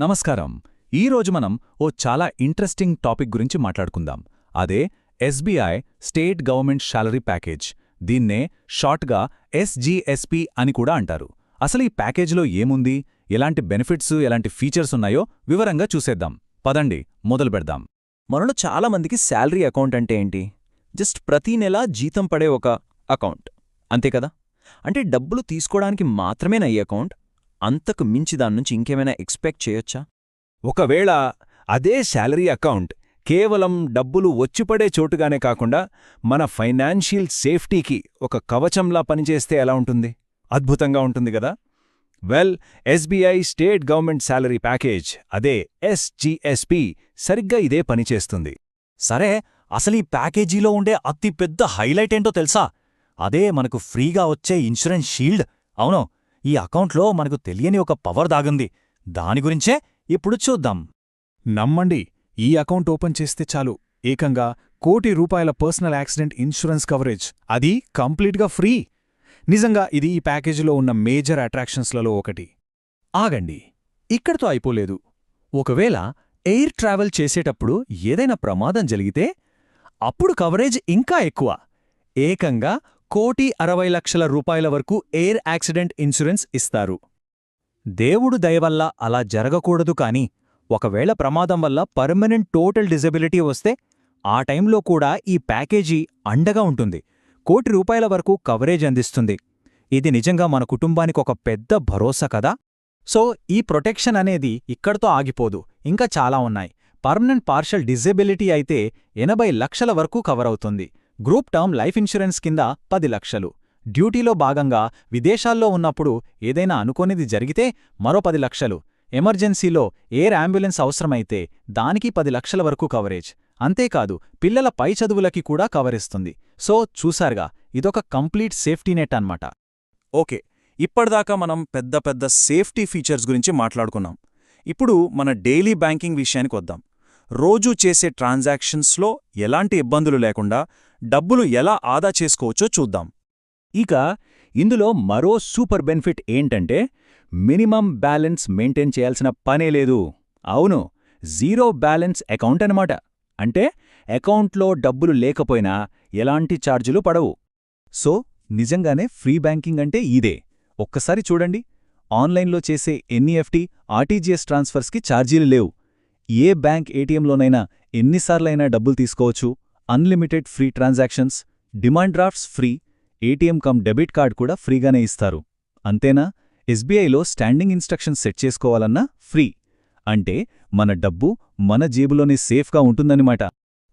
నమస్కారం. ఈరోజు మనం ఓ చాలా ఇంట్రెస్టింగ్ టాపిక్ గురించి మాట్లాడుకుందాం. అదే SBI state government salary package. దీన్నే షార్ట్గా ఎస్జీఎస్పీ అని కూడా అంటారు. అసలు ఈ ప్యాకేజ్లో ఏముంది? ఎలాంటి బెనిఫిట్స్ ఎలాంటి ఫీచర్స్ ఉన్నాయో వివరంగా చూసేద్దాం. పదండి మొదలు పెడదాం. మనలో చాలామందికి శాలరీ అకౌంట్ అంటే ఏంటి? జస్ట్ ప్రతీ నెలా జీతం పడే ఒక అకౌంట్. అంతే కదా? అంటే డబ్బులు తీసుకోవడానికి మాత్రమేనా ఈ అకౌంట్? అంతకు మించి దాన్నుంచి ఇంకేమైనా ఎక్స్పెక్ట్ చేయొచ్చా? ఒకవేళ అదే శాలరీ అకౌంట్ కేవలం డబ్బులు వచ్చిపడే చోటుగానే కాకుండా మన ఫైనాన్షియల్ సేఫ్టీకి ఒక కవచంలా పనిచేస్తే ఎలా ఉంటుంది? అద్భుతంగా ఉంటుంది కదా? Well SBI state government salary package అదే ఎస్జీఎస్పీ సరిగ్గా ఇదే పనిచేస్తుంది సరే అసలు ఈ ప్యాకేజీలో ఉండే అతి పెద్ద హైలైట్ ఏంటో తెలుసా? అదే మనకు ఫ్రీగా వచ్చే ఇన్సూరెన్స్ షీల్డ్. అవును ఈ అకౌంట్లో మనకు తెలియని ఒక పవర్ దాగుంది. దాని గురించే ఇప్పుడు చూద్దాం. నమ్మండి ఈ అకౌంట్ ఓపెన్ చేస్తే చాలు. ఏకంగా కోటి రూపాయల పర్సనల్ యాక్సిడెంట్ ఇన్సూరెన్స్ కవరేజ్. అది కంప్లీట్గా ఫ్రీ. నిజంగా ఇది ఈ ప్యాకేజీలో ఉన్న మేజర్ అట్రాక్షన్స్లలో ఒకటి. ఆగండి ఇక్కడితో అయిపోలేదు. ఒకవేళ ఎయిర్ ట్రావెల్ చేసేటప్పుడు ఏదైనా ప్రమాదం జరిగితే అప్పుడు కవరేజ్ ఇంకా ఎక్కువ. ఏకంగా కోటి అరవై లక్షల రూపాయల వరకు ఎయిర్ యాక్సిడెంట్ ఇన్సూరెన్స్ ఇస్తారు. దేవుడు దయవల్ల అలా జరగకూడదు కాని ఒకవేళ ప్రమాదం వల్ల పర్మనెంట్ టోటల్ డిజబిలిటీ వస్తే ఆ టైంలో కూడా ఈ ప్యాకేజీ అండగా ఉంటుంది. కోటి రూపాయల వరకు కవరేజ్ అందిస్తుంది. ఇది నిజంగా మన కుటుంబానికి ఒక పెద్ద భరోసా కదా? సో ఈ ప్రొటెక్షన్ అనేది ఇక్కడతో ఆగిపోదు. ఇంకా చాలా ఉన్నాయి. పర్మనెంట్ పార్షల్ డిజెబిలిటీ అయితే ఎనభై లక్షల వరకు కవర్ అవుతుంది గ్రూప్ టర్మ్ లైఫ్ ఇన్సూరెన్స్ కింద పది లక్షలు. డ్యూటీలో భాగంగా విదేశాల్లో ఉన్నప్పుడు ఏదైనా అనుకోనిది జరిగితే మరో పది లక్షలు. ఎమర్జెన్సీలో ఎయిర్ అంబులెన్స్ అవసరమైతే దానికి పది లక్షల వరకు కవరేజ్. అంతేకాదు పిల్లల పై చదువులకి కూడా కవరిస్తుంది. సో చూసారుగా ఇదొక కంప్లీట్ సేఫ్టీ నెట్ అన్నమాట. ఓకే ఇప్పటిదాకా మనం పెద్ద పెద్ద సేఫ్టీ ఫీచర్స్ గురించి మాట్లాడుకున్నాం. ఇప్పుడు మన డైలీ బ్యాంకింగ్ విషయానికి వద్దాం. రోజూ చేసే ట్రాన్సాక్షన్స్లో ఎలాంటి ఇబ్బందులు లేకుండా డబ్బులు ఎలా ఆదా చేసుకోవచ్చో చూద్దాం. ఇక ఇందులో మరో సూపర్ బెనిఫిట్ ఏంటంటే మినిమం బ్యాలెన్స్ మెయింటైన్ చేయాల్సిన పనే లేదు. అవును జీరో బ్యాలెన్స్ అకౌంట్ అనమాట అంటే అకౌంట్లో డబ్బులు లేకపోయినా ఎలాంటి ఛార్జీలు పడవు. సో నిజంగానే ఫ్రీ బ్యాంకింగ్ అంటే ఇదే. ఒక్కసారి చూడండి. ఆన్లైన్లో చేసే ఎన్ఈఎఫ్టీ ఆర్టీజీఎస్ ట్రాన్స్ఫర్స్కి ఛార్జీలు లేవు. ఏ బ్యాంక్ ఏటీఎంలోనైనా ఎన్నిసార్లైనా డబ్బులు తీసుకోవచ్చు. Unlimited free transactions demand drafts free ATM cum debit card కూడా ఫ్రీగానే ఇస్తారు. అంతేనా? ఎస్బీఐలో స్టాండింగ్ ఇన్స్ట్రక్షన్స్ సెట్ చేసుకోవాలన్నా ఫ్రీ. అంటే మన డబ్బు మన జేబులోనే సేఫ్గా ఉంటుందన్నమాట.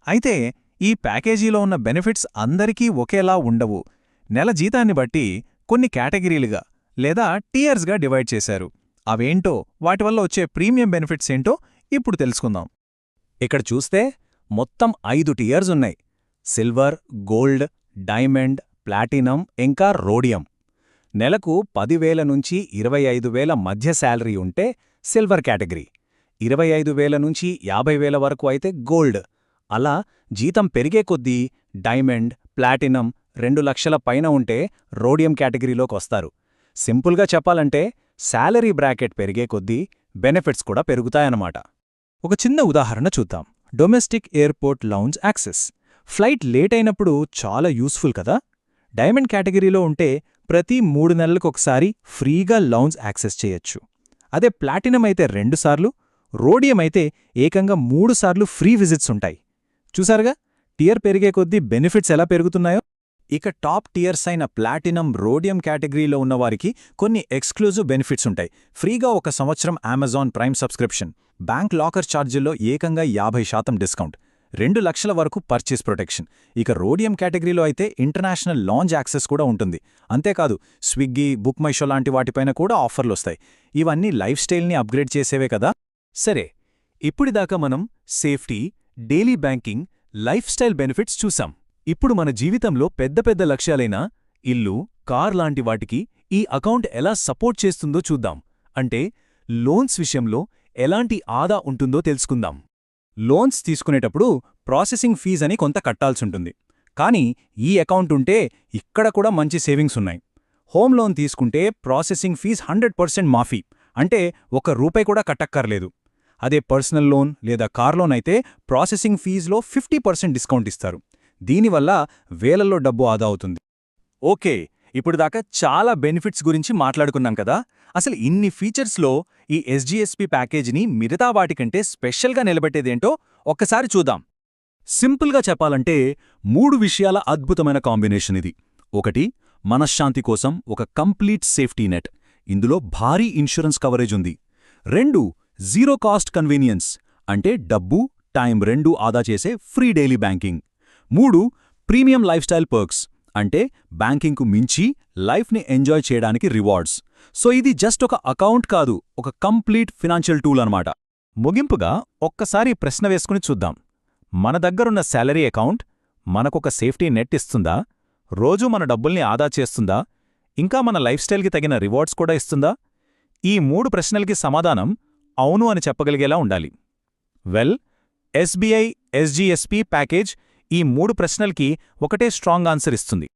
అయితే ఈ ప్యాకేజీలో ఉన్న బెనిఫిట్స్ అందరికీ ఒకేలా ఉండవు. నెల జీతాన్ని బట్టి కొన్ని కేటగిరీలుగా లేదా టియర్స్గా డివైడ్ చేశారు. అవేంటో వాటి వల్ల వచ్చే ప్రీమియం బెనిఫిట్స్ ఏంటో ఇప్పుడు తెలుసుకుందాం. ఇక్కడ చూస్తే మొత్తం ఐదు టియర్స్ ఉన్నాయి. సిల్వర్ గోల్డ్ డైమండ్ ప్లాటినం ఇంకా రోడియం. నెలకు పదివేల నుంచి ఇరవై ఐదు వేల మధ్య శాలరీ ఉంటే సిల్వర్ కేటగిరీ. ఇరవై ఐదు వేల నుంచి యాభై వేల వరకు అయితే గోల్డ్. అలా జీతం పెరిగే కొద్దీ డైమండ్ ప్లాటినం రెండు లక్షల పైన ఉంటే రోడియం కేటగిరీలోకి వస్తారు. సింపుల్గా చెప్పాలంటే శాలరీ బ్రాకెట్ పెరిగే కొద్దీ బెనిఫిట్స్ కూడా పెరుగుతాయన్నమాట. ఒక చిన్న ఉదాహరణ చూద్దాం. Domestic airport lounge access. Flight late అయినప్పుడు చాలా యూస్ఫుల్ కదా? డైమండ్ కేటగిరీలో ఉంటే ప్రతి మూడు నెలలకొకసారి ఫ్రీగా లౌంజ్ యాక్సెస్ చేయొచ్చు. అదే ప్లాటినం అయితే రెండుసార్లు రోడియం అయితే ఏకంగా మూడుసార్లు ఫ్రీ విజిట్స్ ఉంటాయి. చూసారుగా? టియర్ పెరిగే కొద్దీ బెనిఫిట్స్ ఎలా పెరుగుతున్నాయో? ఇక టాప్ టియర్స్ అయిన ప్లాటినం రోడియం కేటగిరీలో ఉన్నవారికి కొన్ని ఎక్స్క్లూజివ్ బెనిఫిట్స్ ఉంటాయి. ఫ్రీగా ఒక సంవత్సరం Amazon Prime subscription. Bank locker ఛార్జీల్లో ఏకంగా యాభై శాతం డిస్కౌంట్. రెండు లక్షల వరకు పర్చేస్ ప్రొటెక్షన్. ఇక రోడియం కేటగిరీలో అయితే ఇంటర్నేషనల్ లాంజ్ యాక్సెస్ కూడా ఉంటుంది. అంతేకాదు స్విగ్గీ బుక్ మైషో లాంటి వాటిపైన కూడా ఆఫర్లొస్తాయి ఇవన్నీ లైఫ్ స్టైల్ని అప్గ్రేడ్ చేసేవే కదా? సరే ఇప్పుడిదాకా మనం safety daily banking lifestyle benefits చూసాం. ఇప్పుడు మన జీవితంలో పెద్ద పెద్ద లక్ష్యాలైన ఇల్లు కార్ లాంటి వాటికి ఈ అకౌంట్ ఎలా సపోర్ట్ చేస్తుందో చూద్దాం. అంటే లోన్స్ విషయంలో ఎలాంటి ఆదా ఉంటుందో తెలుసుకుందాం. లోన్స్ తీసుకునేటప్పుడు ప్రాసెసింగ్ ఫీజ్ అని కొంత కట్టాల్సుంటుంది. కానీ ఈ అకౌంట్ ఉంటే ఇక్కడ కూడా మంచి సేవింగ్స్ ఉన్నాయి. హోమ్ లోన్ తీసుకుంటే ప్రాసెసింగ్ ఫీజ్ హండ్రెడ్ పర్సెంట్ మాఫీ. అంటే ఒక రూపాయి కూడా కట్టక్కర్లేదు. అదే పర్సనల్ లోన్ లేదా కార్ లోన్ అయితే ప్రాసెసింగ్ ఫీజులో ఫిఫ్టీ పర్సెంట్ డిస్కౌంట్ ఇస్తారు. దీనివల్ల వేలల్లో డబ్బు ఆదా అవుతుంది. ఓకే ఇప్పుడు దాకా చాలా బెనిఫిట్స్ గురించి మాట్లాడుకున్నాం కదా. అసలు ఇన్ని ఫీచర్స్లో ఈ ఎస్జీఎస్పీ ప్యాకేజీని మిగతా వాటికంటే స్పెషల్గా నిలబెట్టేదేంటో ఒక్కసారి చూద్దాం. సింపుల్గా చెప్పాలంటే మూడు విషయాల అద్భుతమైన కాంబినేషన్ ఇది. ఒకటి మనశ్శాంతి కోసం ఒక కంప్లీట్ సేఫ్టీ నెట్. ఇందులో భారీ ఇన్సూరెన్స్ కవరేజ్ ఉంది. రెండు జీరో కాస్ట్ కన్వీనియన్స్ అంటే డబ్బు టైం రెండూ ఆదా చేసే ఫ్రీ డైలీ బ్యాంకింగ్. మూడు ప్రీమియం లైఫ్ స్టైల్ పర్క్స్ అంటే బ్యాంకింగ్కు మించి లైఫ్ని ఎంజాయ్ చేయడానికి రివార్డ్స్. సో ఇది జస్ట్ ఒక అకౌంట్ కాదు ఒక కంప్లీట్ ఫినాన్షియల్ టూల్ అనమాట ముగింపుగా ఒక్కసారి ప్రశ్న వేసుకుని చూద్దాం. మన దగ్గరున్న శాలరీ అకౌంట్ మనకొక సేఫ్టీ నెట్ ఇస్తుందా? రోజూ మన డబ్బుల్ని ఆదా చేస్తుందా? ఇంకా మన లైఫ్ స్టైల్కి తగిన రివార్డ్స్ కూడా ఇస్తుందా? ఈ మూడు ప్రశ్నలకి సమాధానం అవును అని చెప్పగలిగేలా ఉండాలి. వెల్ ఎస్బీఐ ఎస్జీఎస్పీ ప్యాకేజ్ ఈ మూడు ప్రశ్నలకి ఒకటే స్ట్రాంగ్ ఆన్సర్ ఇస్తుంది.